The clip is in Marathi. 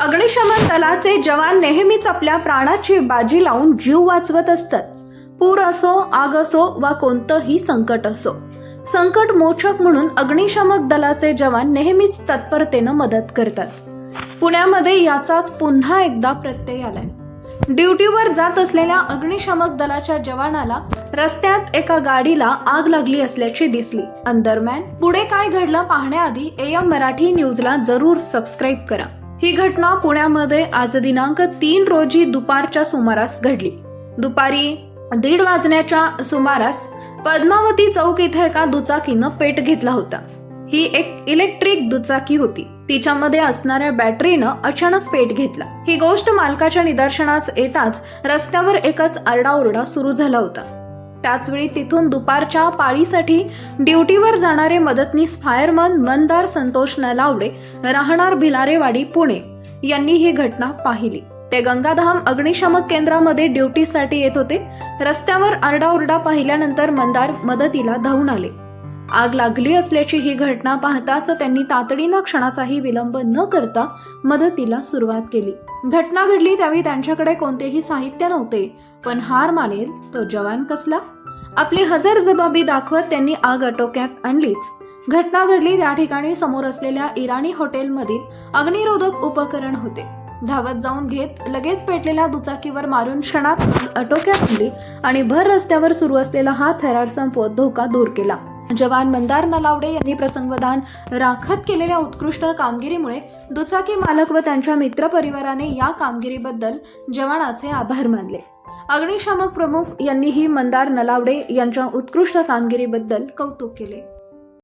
अग्निशमन दलाचे जवान नेहमीच आपल्या प्राणाची बाजी लावून जीव वाचवत असतात. पूर असो आग असो वा कोणतंही संकट असो. संकट मोचक म्हणून अग्निशमक दलाचे जवान नेहमीच तत्परतेनं मदत करतात. पुण्यामध्ये याचाच पुन्हा एकदा प्रत्यय आलाय. ड्युटीवर जात असलेल्या अग्निशमक दलाच्या जवानाला रस्त्यात एका गाडीला आग लागली असल्याची दिसली. अंदरम्यान पुढे काय घडलं पाहण्याआधी एम मराठी न्यूजला जरूर सबस्क्राईब करा. ही घटना पुण्यामध्ये आज दिनांक तीन रोजी दुपारच्या सुमारास घडली. दुपारी दीड वाजण्याच्या सुमारास पद्मावती चौक इथे एका दुचाकीनं पेट घेतला होता. ही एक इलेक्ट्रिक दुचाकी होती. तिच्यामध्ये असणाऱ्या बॅटरीनं अचानक पेट घेतला. ही गोष्ट मालकाच्या निदर्शनास येताच रस्त्यावर एकच आरडाओरडा सुरू झाला होता. त्याचवेळी तिथून दुपारच्या पाळीसाठी ड्युटीवर जाणारे मदतनीस फायरमन मंदार संतोष नलावडे राहणार भिलारेवाडी पुणे. यांनी ही घटना पाहिली. ते गंगाधाम अग्निशामक केंद्रामध्ये ड्युटीसाठी येत होते. रस्त्यावर आरडाओरडा पाहिल्यानंतर मंदार मदतीला धावून आले. आग लागली असल्याची ही घटना पाहताच त्यांनी तातडीनं क्षणाचाही विलंब न करता मदतीला सुरुवात केली. घटना घडली त्यावेळी त्यांच्याकडे कोणतेही साहित्य नव्हते पण हार मानेल तो जवान कसला? आपली हजर जबाबी दाखवत त्यांनी आग आटोक्यात आणलीच. घटना घडली त्या ठिकाणी समोर असलेल्या इराणी हॉटेलमधील अग्निरोधक उपकरण होते. धावत जाऊन घेत लगेच पेटलेल्या दुचाकीवर मारून क्षणात अटोक्यात आटोक्यात आणली आणि भर रस्त्यावर सुरू असलेला हा थरार संपवत धोका दूर केला. जवान मंदार नलावडे यांनी प्रसंगवधान राखत केलेल्या उत्कृष्ट कामगिरीमुळे दुचाकी मालक व त्यांच्या मित्रपरिवाराने या कामगिरीबद्दल जवानाचे आभार मानले. अग्निशामक प्रमुख यांनीही मंदार नलावडे यांच्या उत्कृष्ट कामगिरीबद्दल कौतुक केले.